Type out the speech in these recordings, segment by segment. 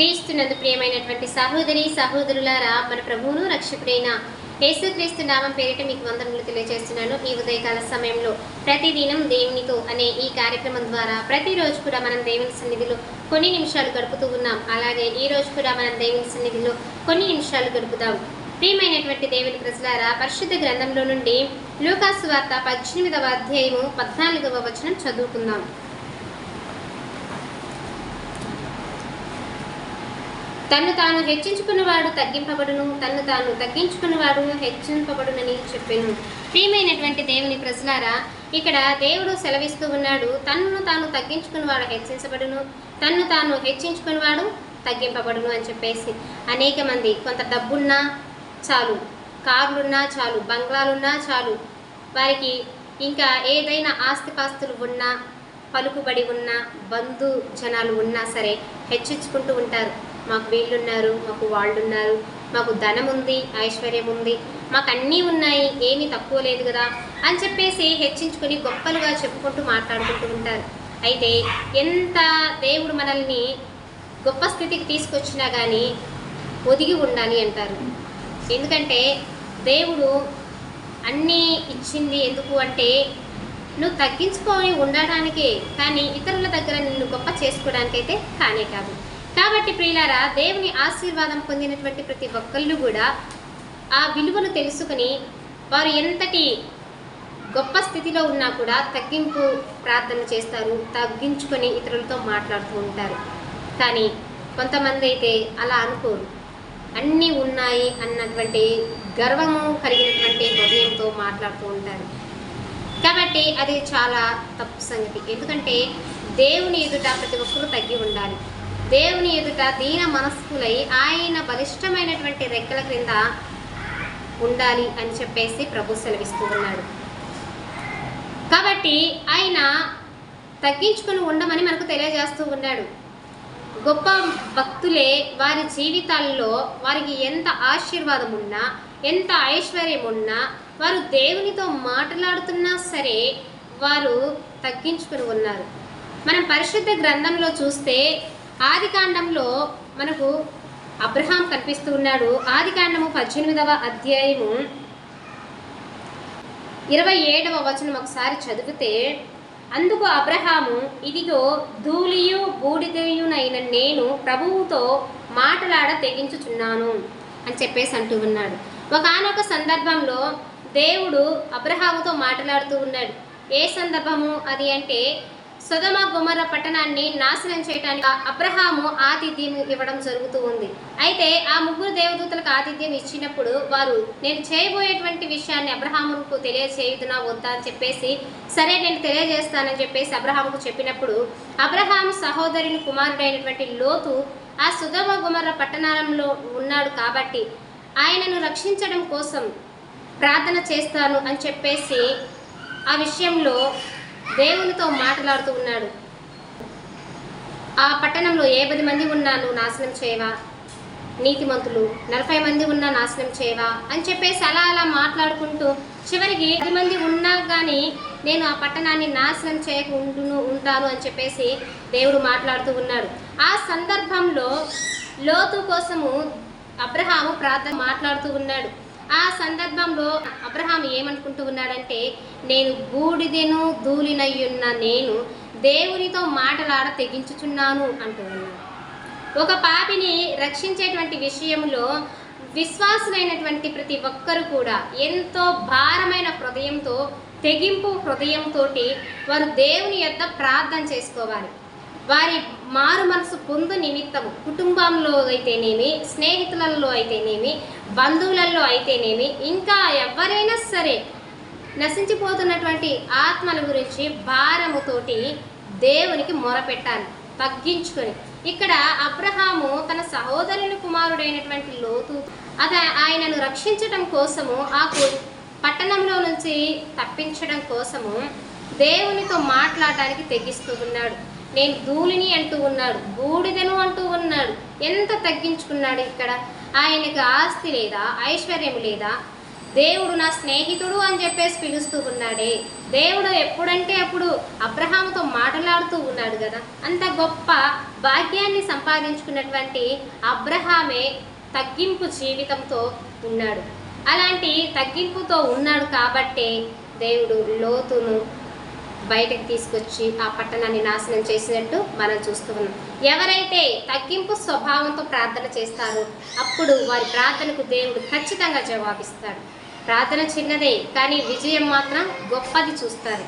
క్రీస్తునందు ప్రియమైనటువంటి సహోదరి సహోదరులారా మన ప్రభువును రక్షకుడైన యేసుక్రీస్తు నామం పేరిట మీకు వందనములు తెలియజేస్తున్నాను. ఈ ఉదయకాల సమయంలో ప్రతిదినం దేవునితో అనే ఈ కార్యక్రమం ద్వారా ప్రతిరోజు కూడా మనం దేవుని సన్నిధిలో కొన్ని నిమిషాలు గడుపుతూ ఉన్నాం. అలాగే ఈ రోజు కూడా మనం దేవుని సన్నిధిలో కొన్ని నిమిషాలు గడుపుదాం. ప్రియమైనటువంటి దేవుని ప్రజలారా పరిశుద్ధ గ్రంథంలో నుండి లూకాసు వార్త పద్దెనిమిదవ అధ్యాయము పద్నాలుగవ వచనం చదువుకుందాం. తన్ను తాను హెచ్చించుకున్నవాడు తగ్గింపబడును తన్ను తాను తగ్గించుకున్నవాడు హెచ్చింపబడునని చెప్పాను. ప్రియమైనటువంటి దేవుని ప్రజలారా ఇక్కడ దేవుడు సెలవిస్తూ ఉన్నాడు తన్ను తాను తగ్గించుకున్నవాడు హెచ్చించబడును తన్ను తాను హెచ్చించుకున్నవాడు తగ్గింపబడును అని చెప్పేసి అనేక మంది కొంత డబ్బున్నా చాలు కార్లున్నా చాలు బంగ్లాలున్నా చాలు వారికి ఇంకా ఏదైనా ఆస్తిపాస్తులు ఉన్నా పలుకుబడి ఉన్న బంధు జనాలు ఉన్నా సరే హెచ్చించుకుంటూ ఉంటారు. మాకు వీళ్ళున్నారు మాకు వాళ్ళున్నారు మాకు ధనం ఉంది ఐశ్వర్యం ఉంది మాకు అన్నీ ఉన్నాయి ఏమీ తక్కువ లేదు కదా అని చెప్పేసి హెచ్చించుకొని గొప్పలుగా చెప్పుకుంటూ మాట్లాడుకుంటూ ఉంటారు. అయితే ఎంత దేవుడు మనల్ని గొప్ప స్థితికి తీసుకొచ్చినా కానీ ఒదిగి ఉండాలి అంటారు. ఎందుకంటే దేవుడు అన్నీ ఇచ్చింది ఎందుకు అంటే నువ్వు తగ్గించుకొని ఉండడానికే కానీ ఇతరుల దగ్గర నిన్ను గొప్ప చేసుకోవడానికైతే కానే కాదు. కాబట్టి ప్రియులారా దేవుని ఆశీర్వాదం పొందినటువంటి ప్రతి ఒక్కళ్ళు కూడా ఆ విలువను తెలుసుకుని వారు ఎంతటి గొప్ప స్థితిలో ఉన్నా కూడా తగ్గింపు ప్రార్థన చేస్తారు తగ్గించుకొని ఇతరులతో మాట్లాడుతూ ఉంటారు. కానీ కొంతమంది అయితే అలా అనుకోరు. అన్నీ ఉన్నాయి అన్నటువంటి గర్వము కలిగినటువంటి హృదయంతో మాట్లాడుతూ ఉంటారు. కాబట్టి అది చాలా తప్పు సంగతి. ఎందుకంటే దేవుని ఎదుట ప్రతి ఒక్కరూ తగ్గి ఉండాలి. దేవుని ఎదుట దీన మనస్కులై ఆయన బలిష్టమైనటువంటి రెక్కల క్రింద ఉండాలి అని చెప్పేసి ప్రభు సెలవిస్తూ ఉన్నాడు. కాబట్టి ఆయన తగ్గించుకుని ఉండమని మనకు తెలియజేస్తూ ఉన్నాడు. గొప్ప భక్తులే వారి జీవితాల్లో వారికి ఎంత ఆశీర్వాదం ఉన్నా ఎంత ఐశ్వర్యం ఉన్నా వారు దేవునితో మాట్లాడుతున్నా సరే వారు తగ్గించుకుని ఉన్నారు. మనం పరిశుద్ధ గ్రంథంలో చూస్తే ఆది కాండంలో మనకు అబ్రహాం కనిపిస్తూ ఉన్నాడు. ఆది కాండము పద్దెనిమిదవ అధ్యాయము ఇరవై ఏడవ వచనం ఒకసారి చదివితే అందుకు అబ్రహాము ఇదిగో ధూళియు బూడిదయునైన నేను ప్రభువుతో మాటలాడ తెగించుచున్నాను అని చెప్పేసి అంటూ ఉన్నాడు. ఒకనొక సందర్భంలో దేవుడు అబ్రహాముతో మాట్లాడుతూ ఉన్నాడు. ఏ సందర్భము అది అంటే సుధమ గుమర పట్టణాన్ని నాశనం చేయడానికి అబ్రహాము ఆతిథ్యం ఇవ్వడం జరుగుతూ ఉంది. అయితే ఆ ముగ్గురు దేవదూతలకు ఆతిథ్యం ఇచ్చినప్పుడు వారు నేను చేయబోయేటువంటి విషయాన్ని అబ్రహాముకు తెలియచేయుదునా వద్దా? అని చెప్పేసి సరే నేను తెలియజేస్తానని చెప్పేసి అబ్రహాముకు చెప్పినప్పుడు అబ్రహాము సహోదరుని కుమారుడైనటువంటి లోతు ఆ సుధమ గుమర పట్టణంలో ఉన్నాడు కాబట్టి ఆయనను రక్షించడం కోసం ప్రార్థన చేస్తాను అని చెప్పేసి ఆ విషయంలో దేవునితో మాట్లాడుతూ ఉన్నాడు. ఆ పట్టణంలో ఏ పది మంది ఉన్నా నువ్వు నాశనం చేయవా? నీతిమంతులు నలభై మంది ఉన్నా నాశనం చేయవా? అని చెప్పేసి అలా అలా మాట్లాడుకుంటూ చివరికి పది మంది ఉన్నా కానీ నేను ఆ పట్టణాన్ని నాశనం చేయక ఉంటాను అని చెప్పేసి దేవుడు మాట్లాడుతూ ఉన్నాడు. ఆ సందర్భంలో లోతు కోసము అబ్రహాము ప్రార్థన మాట్లాడుతూ ఉన్నాడు. ఆ సందర్భంలో అబ్రహాం ఏమనుకుంటూ ఉన్నాడంటే నేను బూడిదెను ధూళినయ్యున్న నేను దేవునితో మాటలాడ తెగించుచున్నాను అంటూ ఉన్నాడు. ఒక పాపిని రక్షించేటువంటి విషయంలో విశ్వాసులైనటువంటి ప్రతి ఒక్కరు కూడా ఎంతో భారమైన హృదయంతో తెగింపు హృదయంతో వారు దేవుని యొక్క ప్రార్థన చేసుకోవాలి. వారి మారు మనసు పొందు నిమిత్తము. కుటుంబంలో అయితేనేమి స్నేహితులలో అయితేనేమి బంధువులలో అయితేనేమి ఇంకా ఎవరైనా సరే నశించిపోతున్నటువంటి ఆత్మల గురించి భారముతోటి దేవునికి మొరపెట్టాలి తగ్గించుకొని. ఇక్కడ అబ్రహాము తన సహోదరుని కుమారుడైనటువంటి లోతు అత ఆయనను రక్షించడం కోసము ఆ కు- పట్టణంలో నుంచి తప్పించడం కోసము దేవునితో మాట్లాడటానికి తెగిస్తూ ఉన్నాడు. నేను ధూళిని అంటూ ఉన్నాడు బూడిదను అంటూ ఉన్నాడు. ఎంత తగ్గించుకున్నాడు ఇక్కడ? ఆయనకు ఆస్తి లేదా ఐశ్వర్యం లేదా? దేవుడు నా స్నేహితుడు అని చెప్పేసి పిలుస్తూ ఉన్నాడే. దేవుడు ఎప్పుడంటే అప్పుడు అబ్రహాముతో మాట్లాడుతూ ఉన్నాడు కదా. అంత గొప్ప భాగ్యాన్ని సంపాదించుకున్నటువంటి అబ్రహామే తగ్గింపు జీవితంతో ఉన్నాడు. అలాంటి తగ్గింపుతో ఉన్నాడు కాబట్టే దేవుడు లోతును బయటకు తీసుకొచ్చి ఆ పట్టణాన్ని నాశనం చేసినట్టు మనం చూస్తూ ఉన్నాం. ఎవరైతే తగ్గింపు స్వభావంతో ప్రార్థన చేస్తారో అప్పుడు వారి ప్రార్థనకు దేవుడు ఖచ్చితంగా జవాబిస్తాడు. ప్రార్థన చిన్నదే కానీ విజయం మాత్రం గొప్పది చూస్తారు.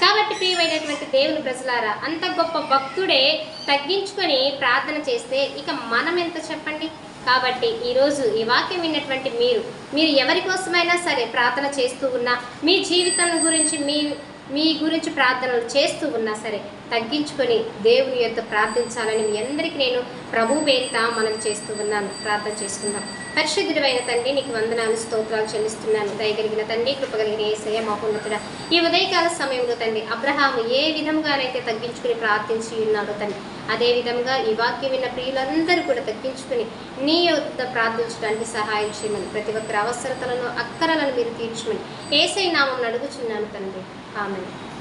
కాబట్టి ప్రియమైనటువంటి దేవుని ప్రజలారా అంత గొప్ప భక్తుడే తగ్గించుకొని ప్రార్థన చేస్తే ఇక మనం ఎంత చెప్పండి? కాబట్టి ఈరోజు ఈ వాక్యం విన్నటువంటి మీరు మీరు ఎవరి కోసమైనా సరే ప్రార్థన చేస్తూ ఉన్నా మీ జీవితం గురించి మీ మీ గురించి ప్రార్థనలు చేస్తూ ఉన్నా సరే తగ్గించుకొని దేవుని యొక్క ప్రార్థించాలని మీ అందరికీ నేను ప్రభు పేరిట మనం చేస్తూ ఉన్నాను. ప్రార్థన చేసుకుందాం. పరిశుద్ధుడైన తండ్రి నీకు వందనాలు స్తోత్రాలు చెల్లిస్తున్నాను. దయగలిగిన తండ్రి కృపగలిగిన ఏసయ మహోన్నతుడ ఈ ఉదయకాల సమయంలో తండ్రి అబ్రహాము ఏ విధంగానైతే తగ్గించుకుని ప్రార్థించి ఉన్నాడో తండ్రి అదే విధంగా ఈ వాక్యం విన్న ప్రియులందరూ కూడా తగ్గించుకుని నీ యొక్క ప్రార్థించడానికి సహాయం చేయమని ప్రతి ఒక్కరి అవసరతలను అక్కరలను మీరు తీర్చమని ఏసై నామం అడుగుచున్నాను తండ్రి. 아멘.